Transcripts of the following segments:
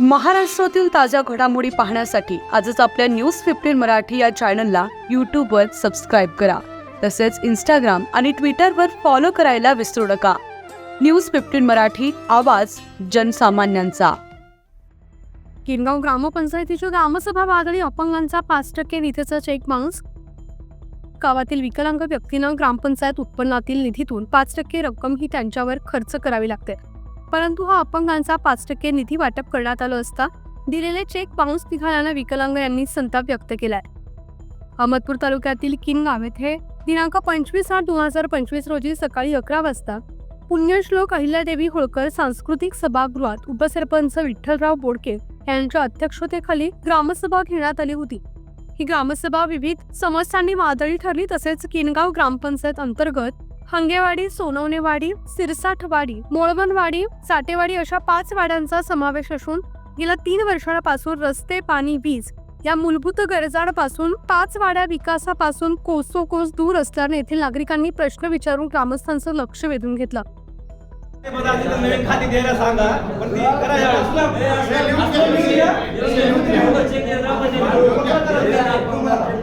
महाराष्ट्रातील ताज्या घडामोडी पाहण्यासाठी आजच आपल्या न्यूज फिफ्टीन मराठी या चॅनलला यूट्यूबवर सबस्क्राईब करा. तसेच इंस्टाग्राम आणि ट्विटरवर फॉलो करायला विसरू नका. न्यूज फिफ्टीन मराठी आवाज जनसामान्यांचा. किनगाव ग्रामपंचायतीच्या ग्रामसभा वादळी अपंगांचा पाच टक्के निधीचा चेक बाउन्स. गावातील विकलांग व्यक्तींना ग्रामपंचायत उत्पन्नातील निधीतून पाच टक्के रक्कम ही त्यांच्यावर खर्च करावी लागते. परंतु हा अपंगांचा पाच टक्के निधी वाटप करण्यात आलो असता दिलेले चेक बाउन्स निघाल्यानं विकलांग यांनी संताप व्यक्त केलाय. अहमदपूर तालुक्यातील किनगाव येथे दिनांक पंचवीस आठ दोन हजार पंचवीस रोजी सकाळी अकरा वाजता पुण्यश्लोक अहिल्यादेवी होळकर सांस्कृतिक सभागृहात उपसरपंच विठ्ठलराव बोडके यांच्या अध्यक्षतेखाली ग्रामसभा घेण्यात आली होती. ही ग्रामसभा विविध समस्यांनी वादळी ठरली तसेच किनगाव ग्रामपंचायत अंतर्गत हंगेवाडी सोनवणेवाडी सिरसाठवाडी मोळवणवाडी साटेवाडी अशा पाच वाड्यांचा समावेश असून गेल्या तीन वर्षांपासून रस्ते पाणी वीज या मूलभूत गरजांपासून पाच वाड्या विकासापासून कोसोकोस दूर असल्याने येथील नागरिकांनी प्रश्न विचारून ग्रामस्थांचं लक्ष वेधून घेतलं. नवीन खाती द्यायला सांगा पण ती करा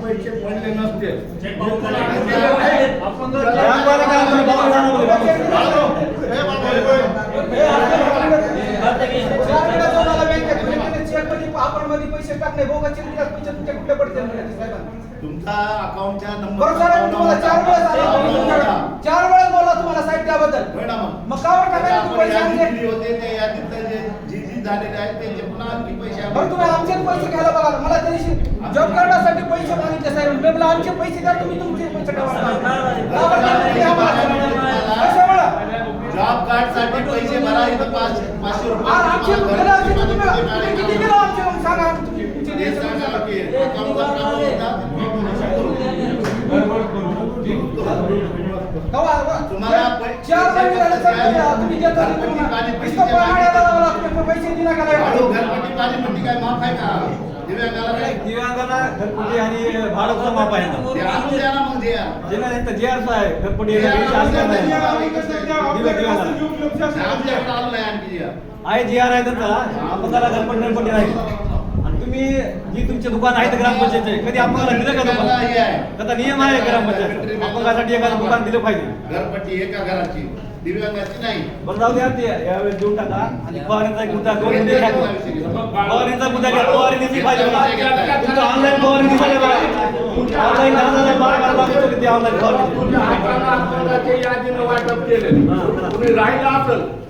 पैसे पडले नसते आपण मध्ये पैसे टाकले भोगाचे पैसे तुमच्या कुठे पडते तुमचा अकाउंटच्या तुम्हाला चार आलो. चार वेळेस बोलला तुम्हाला साहेब त्याबद्दल मग का बरं टाकायला? होते ते जी झालेले आहेत त्यांचे पुन्हा आणखी पैसे बरं तुम्ही आमचे पैसे घ्यायला बघा. मला त्या दिवशी जॉब कार्डासाठी पैसे मागितले साहेब. मी म्हणलं आमचे पैसे द्या तुम्ही तुमचे पैसे? जॉब कार्डसाठी पैसे भरा इथं पाच पाचशे रुपये. सांगा पैसे दिला का माफ आहे दिव्यांगाला घरपट्टी आणि भाडं आहे ना. मग द्या. जे नाही तर जे अर्थ आहे घरपट्टी हे द्या आहे. जी आर आहे त्यांचा. आपल्याला घरपट्टी घरपट्टी नाही तुम्ही जी तुमचे दुकान आहेत ग्रामपंचायतचे कधी आपल्याला दिलं का दुकान. त्याचा नियम आहे ग्रामपंचायत अपंगासाठी एखादं दुकान दिलं पाहिजे. घरपट्टी एका घराची. दिव्यांगाची नाही. बरं जाऊ द्या ते. यावेळेस देऊन टाका. आणि फवारणीचा एक मुद्दा दोन मुद्दे घ्या. फवारणीचा मुद्दा घ्या. फवारणीची पाहिजे तुमचं ऑनलाईन फवारणी ऑनलाईन बारा बारा ऑनलाईन फवारणी वाटप राहिलं असेल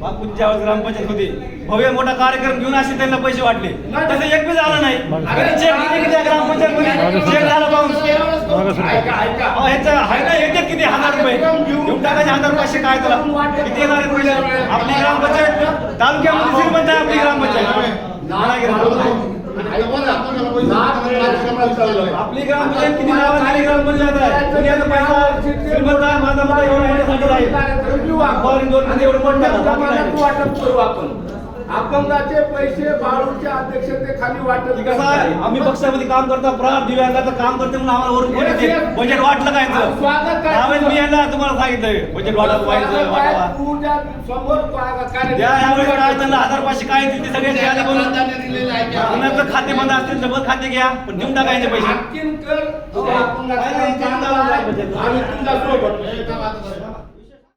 बापूंच्या वेळेस ग्रामपंचायत होती. भव्य मोठा कार्यक्रम घेऊन असे त्यांना पैसे वाटले. तसं एक बी झालं नाही. चेक किती ग्रामपंचायत मध्ये? चेक झाला पाहून. आहे ना येतात किती? हजार रुपये. घेऊन टाकायचे हजार पाचशे काय किती येणार आपली ग्रामपंचायत तालुक्यामध्ये श्रीमंत आहे आपली ग्रामपंचायत. आपली ग्रामपंचायत किती नावात झाली? ग्रामपंचायत आहे. दुनियाचा पैसा श्रीमंत आहे माझा मत एवढं याच्यासाठी आहे. फॉरेन दोन एवढं मोठं आहे. वाटप करू आपण. अपंगाचे पैसे बाळूच्या अध्यक्षतेखाली कसं आहे आम्ही पक्षामध्ये काम करतो प्रहार दिव्यांगाचं काम करते म्हणून आम्हाला वरून कोण येते बजेट वाटलं काय स्वागत. त्यावेळेस मी यांना तुम्हाला सांगितलंय बजेट वाटप व्हायचं वाटावा तुझ्या समोर कार्य द्या यावेळेस काय त्यांना हजार पाचशे काय येतील ते सगळे द्यायला बोलून? कुणाचं खाते बंद असतील तर खाते घ्या पण देऊन टाकायचे पैसे. आणखीन कर. अपंगाचे काम चांगलं आहे. आम्ही तुमच्यासोबत.